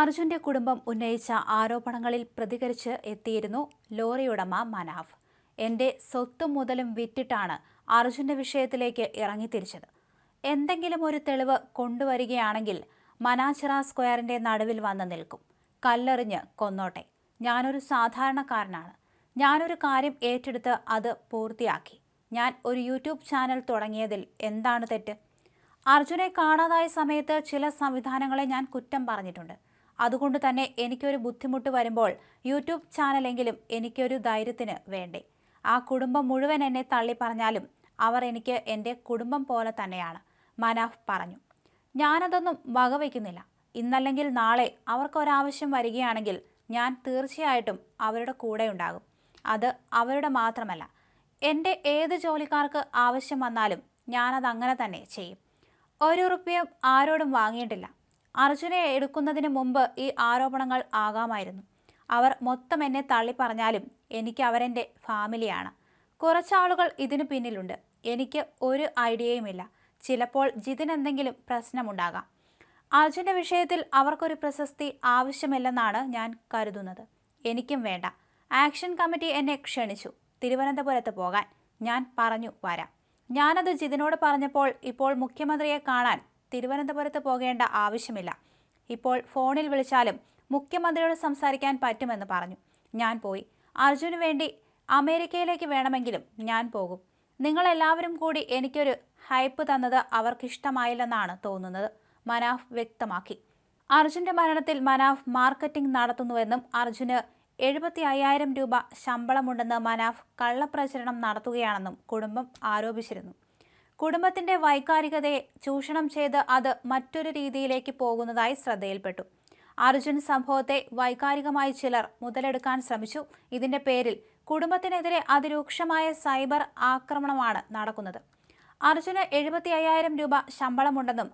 അർജുന്റെ കുടുംബം ഉന്നയിച്ച ആരോപണങ്ങളിൽ പ്രതികരിച്ച് എത്തിയിരുന്നു ലോറിയുടമ മനാഫ്. എന്റെ സ്വത്തും മുതലും വിറ്റിട്ടാണ് അർജുന്റെ വിഷയത്തിലേക്ക് ഇറങ്ങിത്തിരിച്ചത്. എന്തെങ്കിലും ഒരു തെളിവ് കൊണ്ടുവരികയാണെങ്കിൽ മനാച്ചിറ സ്ക്വയറിന്റെ നടുവിൽ വന്ന് നിൽക്കും. കല്ലെറിഞ്ഞ് കൊന്നോട്ടെ. ഞാനൊരു സാധാരണക്കാരനാണ്. ഞാനൊരു കാര്യം ഏറ്റെടുത്ത് അത് പൂർത്തിയാക്കി. ഞാൻ ഒരു യൂട്യൂബ് ചാനൽ തുടങ്ങിയതിൽ എന്താണ് തെറ്റ്? അർജുനെ കാണാതായ സമയത്ത് ചില സംവിധാനങ്ങളെ ഞാൻ കുറ്റം പറഞ്ഞിട്ടുണ്ട്. അതുകൊണ്ട് തന്നെ എനിക്കൊരു ബുദ്ധിമുട്ട് വരുമ്പോൾ യൂട്യൂബ് ചാനലെങ്കിലും എനിക്കൊരു ധൈര്യത്തിന് വേണ്ടേ. ആ കുടുംബം മുഴുവൻ എന്നെ തള്ളി പറഞ്ഞാലും അവർ എനിക്ക് എന്റെ കുടുംബം പോലെ തന്നെയാണ് മനാഫ് പറഞ്ഞു. ഞാനതൊന്നും വകവയ്ക്കുന്നില്ല ഇന്നല്ലെങ്കിൽ നാളെ അവർക്കൊരാവശ്യം വരികയാണെങ്കിൽ ഞാൻ തീർച്ചയായിട്ടും അവരുടെ കൂടെ ഉണ്ടാകും. അത് അവരുടെ മാത്രമല്ല. എന്റെ ഏത് ജോലിക്കാർക്ക് ആവശ്യം വന്നാലും ഞാനത് അങ്ങനെ തന്നെ ചെയ്യും. ഒരു റുപ്യം ആരോടും വാങ്ങിയിട്ടില്ല. അർജുനെ എടുക്കുന്നതിന് മുമ്പ് ഈ ആരോപണങ്ങൾ ആകാമായിരുന്നു. അവർ മൊത്തം എന്നെ തള്ളി പറഞ്ഞാലും എനിക്ക് അവരെന്റെ ഫാമിലിയാണ്. കുറച്ചാളുകൾ ഇതിനു പിന്നിലുണ്ട്. എനിക്ക് ഒരു ഐഡിയയുമില്ല. ചിലപ്പോൾ ജിതിന് എന്തെങ്കിലും പ്രശ്നമുണ്ടാകാം. അർജുന്റെ വിഷയത്തിൽ അവർക്കൊരു പ്രശസ്തി ആവശ്യമില്ലെന്നാണ് ഞാൻ കരുതുന്നത്. എനിക്കും വേണ്ട. ആക്ഷൻ കമ്മിറ്റി എന്നെ ക്ഷണിച്ചു. തിരുവനന്തപുരത്ത് പോകാൻ ഞാൻ പറഞ്ഞു വരാം. ഞാനത് ജിതിനോട് പറഞ്ഞപ്പോൾ ഇപ്പോൾ മുഖ്യമന്ത്രിയെ കാണാൻ തിരുവനന്തപുരത്ത് പോകേണ്ട ആവശ്യമില്ല. ഇപ്പോൾ ഫോണിൽ വിളിച്ചാലും മുഖ്യമന്ത്രിയോട് സംസാരിക്കാൻ പറ്റുമെന്ന് പറഞ്ഞു. ഞാൻ പോയി. അർജുന് വേണ്ടി അമേരിക്കയിലേക്ക് വേണമെങ്കിലും ഞാൻ പോകും. നിങ്ങളെല്ലാവരും കൂടി എനിക്കൊരു ഹൈപ്പ് തന്നത് അവർക്കിഷ്ടമായില്ലെന്നാണ് തോന്നുന്നത് മനാഫ് വ്യക്തമാക്കി. അർജുന്റെ മരണത്തിൽ മനാഫ് മാർക്കറ്റിംഗ് നടത്തുന്നുവെന്നും അർജുന് എഴുപത്തി അയ്യായിരം രൂപ ശമ്പളമുണ്ടെന്ന് മനാഫ് കള്ളപ്രചരണം നടത്തുകയാണെന്നും കുടുംബം ആരോപിച്ചിരുന്നു. കുടുംബത്തിന്റെ വൈകാരികതയെ ചൂഷണം ചെയ്ത് അത് മറ്റൊരു രീതിയിലേക്ക് പോകുന്നതായി ശ്രദ്ധയിൽപ്പെട്ടു. അർജുൻ സംഭവത്തെ വൈകാരികമായി ചിലർ മുതലെടുക്കാൻ ശ്രമിച്ചു. ഇതിന്റെ പേരിൽ കുടുംബത്തിനെതിരെ അതിരൂക്ഷമായ സൈബർ ആക്രമണമാണ് നടക്കുന്നത്. അർജുന് എഴുപത്തി അയ്യായിരം രൂപ ശമ്പളമുണ്ടെന്നും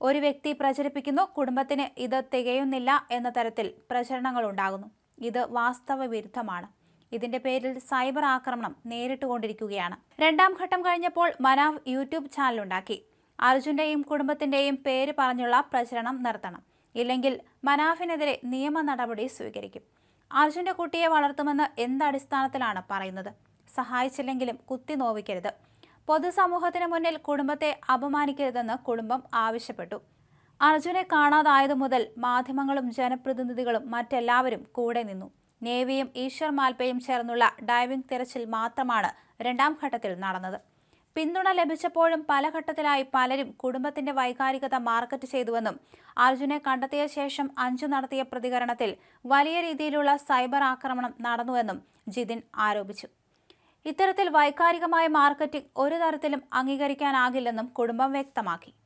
ഒരു വ്യക്തി പ്രചരിപ്പിക്കുന്നു കുടുംബത്തിന് ഇത് തികയുന്നില്ല എന്ന തരത്തിൽ പ്രചരണങ്ങൾ ഉണ്ടാകുന്നു ഇത് വാസ്തവ വിരുദ്ധമാണ് ഇതിന്റെ പേരിൽ സൈബർ ആക്രമണം നേരിട്ടുകൊണ്ടിരിക്കുകയാണ്. രണ്ടാം ഘട്ടം കഴിഞ്ഞപ്പോൾ മനാവ് യൂട്യൂബ് ചാനലുണ്ടാക്കി. അർജുന്റെയും കുടുംബത്തിന്റെയും പേര് പറഞ്ഞുള്ള പ്രചരണം നടത്തണം ഇല്ലെങ്കിൽ മനാഫിനെതിരെ നിയമ നടപടി സ്വീകരിക്കും. അർജുന്റെ കുട്ടിയെ വളർത്തുമെന്ന് എന്തടിസ്ഥാനത്തിലാണ് പറയുന്നത്? സഹായിച്ചില്ലെങ്കിലും കുത്തി നോവിക്കരുത്. പൊതുസമൂഹത്തിന് മുന്നിൽ കുടുംബത്തെ അപമാനിക്കരുതെന്ന് കുടുംബം ആവശ്യപ്പെട്ടു. അർജുനെ കാണാതായതു മുതൽ മാധ്യമങ്ങളും ജനപ്രതിനിധികളും മറ്റെല്ലാവരും കൂടെ നിന്നു. നേവിയും ഈശ്വർ മാൽപ്പയും ചേർന്നുള്ള ഡൈവിംഗ് തിരച്ചിൽ മാത്രമാണ് രണ്ടാം ഘട്ടത്തിൽ നടന്നത്. പിന്തുണ ലഭിച്ചപ്പോഴും പല ഘട്ടത്തിലായി പലരും കുടുംബത്തിന്റെ വൈകാരികത മാർക്കറ്റ് ചെയ്തുവെന്നും അർജുനെ കണ്ടെത്തിയ ശേഷം അഞ്ചു നടത്തിയ പ്രതികരണത്തിൽ വലിയ രീതിയിലുള്ള സൈബർ ആക്രമണം നടന്നുവെന്നും ജിതിൻ ആരോപിച്ചു. ഇത്തരത്തിൽ വൈകാരികമായ മാർക്കറ്റിംഗ് ഒരു തരത്തിലും അംഗീകരിക്കാനാകില്ലെന്നും കുടുംബം വ്യക്തമാക്കി.